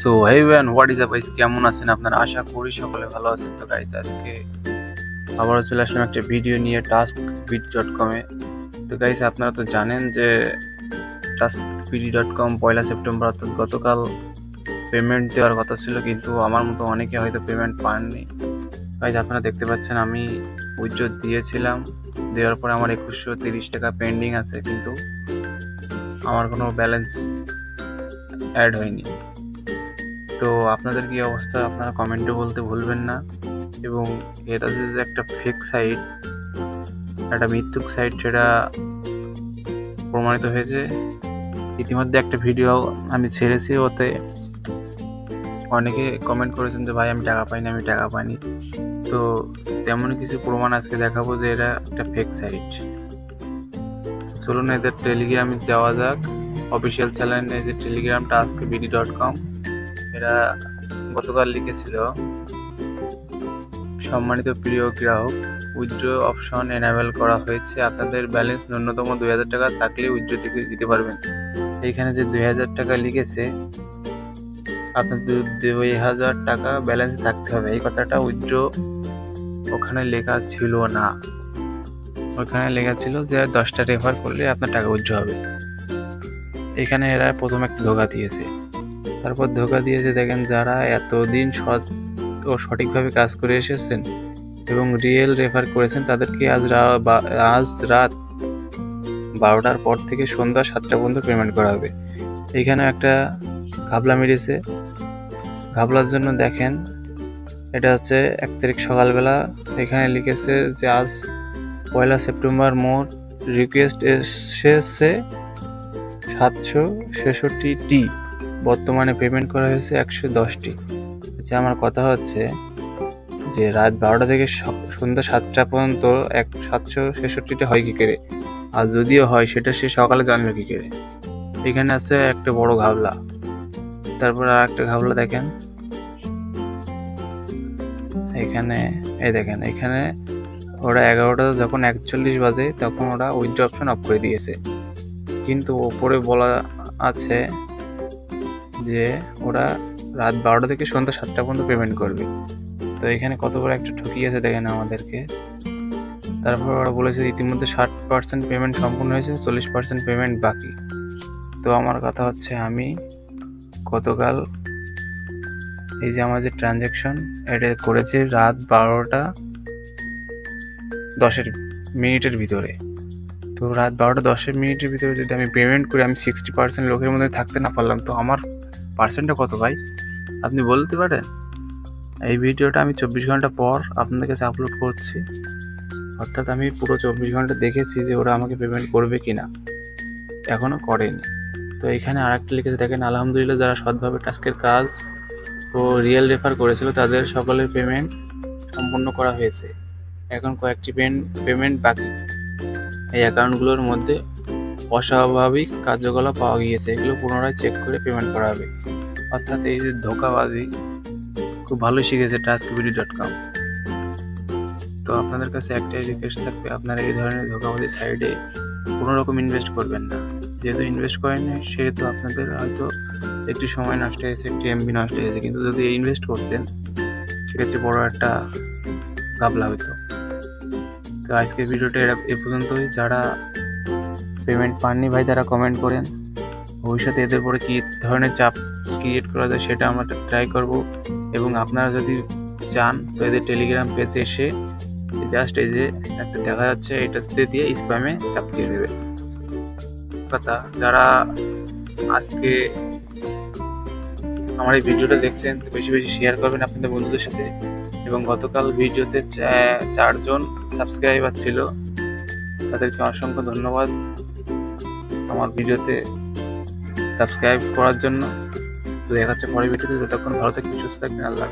So hey ban what is up guys কেমন আছেন আপনারা? আশা করি সকলে ভালো আছেন। তো গাইজ আজকে আবারও চলে আসলাম একটা ভিডিও নিয়ে টাস্ক বিডি ডট কমে তো গাইজ আপনারা তো জানেন যে টাস্ক বিডি ডট কম পয়লা সেপ্টেম্বর, অর্থাৎ গতকাল পেমেন্ট দেওয়ার কথা ছিল, কিন্তু আমার মতো অনেকে হয়তো পেমেন্ট পাননি। গাইজ আপনারা দেখতে পাচ্ছেন, আমি উইথড্র দিয়েছিলাম। দেওয়ার পরে আমার একুশশো তিরিশ টাকা পেন্ডিং আছে, কিন্তু আমার কোনো ব্যালেন্স অ্যাড হয়নি। তো আপনাদের কি অবস্থা? আপনারা কমেন্টে বলতে ভুলবেন না। এবং এটা যে একটা ফেক সাইট একটা মৃত্যুক সাইট সেটা প্রমাণিত হয়েছে, ইতিমধ্যে একটা ভিডিও আমি ছেড়েছি ওতে। অনেকে কমেন্ট করেছেন যে, ভাই, আমি টাকা পাইনি, আমি টাকা পাইনি। তো তেমন কিছু প্রমাণ আজকে দেখাবো যে এটা একটা ফেক সাইট চলুন এদের টেলিগ্রামে যাওয়া যাক। অফিসিয়াল চ্যানেলে যে Telegram task BD dot com এরা গতকাল লিখেছিল, সম্মানিত প্রিয় গ্রাহক, উইথড্র অপশন এনাবেল করা হয়েছে। আপনাদের ব্যালেন্স ন্যূনতম দুই হাজার টাকা থাকলে উইথড্র টিকিট দিতে পারবেন। এইখানে যে দুই হাজার টাকা লিখেছে আপনার দু- দুই হাজার টাকা ব্যালেন্স থাকতে হবে। এই কথাটা উইথড্র ওখানে লেখা ছিল না। ওখানে লেখা ছিল যে দশটা রেফার করলে আপনার টাকা উইথড্র হবে। এখানে এরা প্রথম একটা ধোকা দিয়েছে। তারপর ধোকা দিয়েছে। দেখেন যারা এতদিন সৎ ও সঠিকভাবে কাজ করে এসেছেন এবং রিয়েল রেফার করেছেন, তাদেরকে আজ আজ রাত বারোটার পর থেকে সন্ধ্যা সাতটা পর্যন্ত পেমেন্ট করা হবে। এইখানে একটা ঘাবলা মেরেছে। ঘাবলার জন্য দেখেন, এটা হচ্ছে এক তারিখ সকালবেলা, এখানে লিখেছে যে আজ পয়লা সেপ্টেম্বর মোট রিকোয়েস্ট এসেছে সাতশো ছেষট্টি টি। বর্তমানে পেমেন্ট করা হয়েছে একশো দশটি। আচ্ছা আমার কথা হচ্ছে যে রাত বারোটা থেকে সন্ধ্যা সাতটা পর্যন্ত এক, সাতশো ছেষট্টিটা হয় কী করে? আর যদিও হয়, সেটা সে সকালে জানলো কী করে? এখানে আছে একটা বড় ঘাবলা। তারপর আর একটা ঘাবলা দেখেন। এখানে, এই দেখেন, এখানে ওরা এগারোটা যখন একচল্লিশ বাজে, তখন ওরা উইথড্র অপশন অফ করে দিয়েছে। কিন্তু ওপরে বলা আছে যে ওরা রাত বারোটা থেকে সন্ধ্যা সাতটা পর্যন্ত পেমেন্ট করবে। তো এখানে কত বড় একটা ঠকিয়েছে দেখেন আমাদেরকে। তারপর ওরা বলেছে ইতিমধ্যে ষাট পার্সেন্ট পেমেন্ট সম্পূর্ণ হয়েছে, চল্লিশ পার্সেন্ট পেমেন্ট বাকি। তো আমার কথা হচ্ছে আমি গতকাল এই যে আমার যে ট্রানজ্যাকশন এটা করেছি রাত বারোটা দশের মিনিটের ভিতরে। তো রাত বারোটা দশের মিনিটের ভিতরে যদি আমি পেমেন্ট করি, আমি সিক্সটি পার্সেন্ট লোকের মধ্যে থাকতে না পারলাম, তো আমার পার্সেন্টটা কত ভাই? আপনি বলতে পারেন? এই ভিডিওটা আমি চব্বিশ ঘণ্টা পর আপনাদের কাছে আপলোড করছি। অর্থাৎ আমি পুরো চব্বিশ ঘণ্টা দেখেছি যে ওরা আমাকে পেমেন্ট করবে কি না এখনও করেনি। তো এখানে আর একটা লিখেছে, দেখেন, আলহামদুলিল্লাহ, যারা সৎভাবে টাস্কের কাজ ও রিয়েল রেফার করেছিল, তাদের সকলের পেমেন্ট সম্পন্ন করা হয়েছে। এখন কয়েকটি পেমেন্ট বাকি। এই অ্যাকাউন্টগুলোর মধ্যে অস্বাভাবিক কার্যকলাপ পাওয়া গিয়েছে। এগুলো পুনরায় চেক করে পেমেন্ট করা হবে। অর্থাৎ এই যে ধোকাবাজি খুব ভালো শিখেছে টাস্কবিডি ডট কম তো আপনাদের কাছে একটাই রিকোয়েস্ট থাকবে, আপনারা এই ধরনের ধোকাবাজি সাইডে কোনো রকম ইনভেস্ট করবেন না। যেহেতু ইনভেস্ট করেনি সেহেতু আপনাদের হয়তো একটু সময় নষ্ট হয়েছে, একটু এমবি নষ্ট হয়েছে। কিন্তু যদি ইনভেস্ট করতেন, সেক্ষেত্রে বড় একটা গাবলা হতো তো আজকের ভিডিওটা এরা- এ পর্যন্তই। যারা পেমেন্ট পাননি ভাই, তারা কমেন্ট করেন। ভবিষ্যতে এদের উপরে কী ধরনের চাপ ক্রিয়েট করা যায়, সেটা আমরা ট্রাই করব। এবং আপনারা যদি চান, তো এদের টেলিগ্রাম পেজে এসে জাস্ট এই যে একটা দেখা যাচ্ছে, এটাতে দিয়ে স্প্যামে চাপ দিয়ে দেবে। কথা, যারা আজকে আমার এই ভিডিওটা দেখছেন, তো বেশি বেশি শেয়ার করবেন আপনাদের বন্ধুদের সাথে। এবং গতকাল ভিডিওতে চারজন সাবস্ক্রাইবার ছিল। তাদেরকে অসংখ্য ধন্যবাদ আমার ভিডিওতে সাবস্ক্রাইব করার জন্য। তো দেখা হচ্ছে পরের ভিডিওতে ততক্ষণ ভালো থাকবেন সুস্থ থাকবেন আল্লাহ।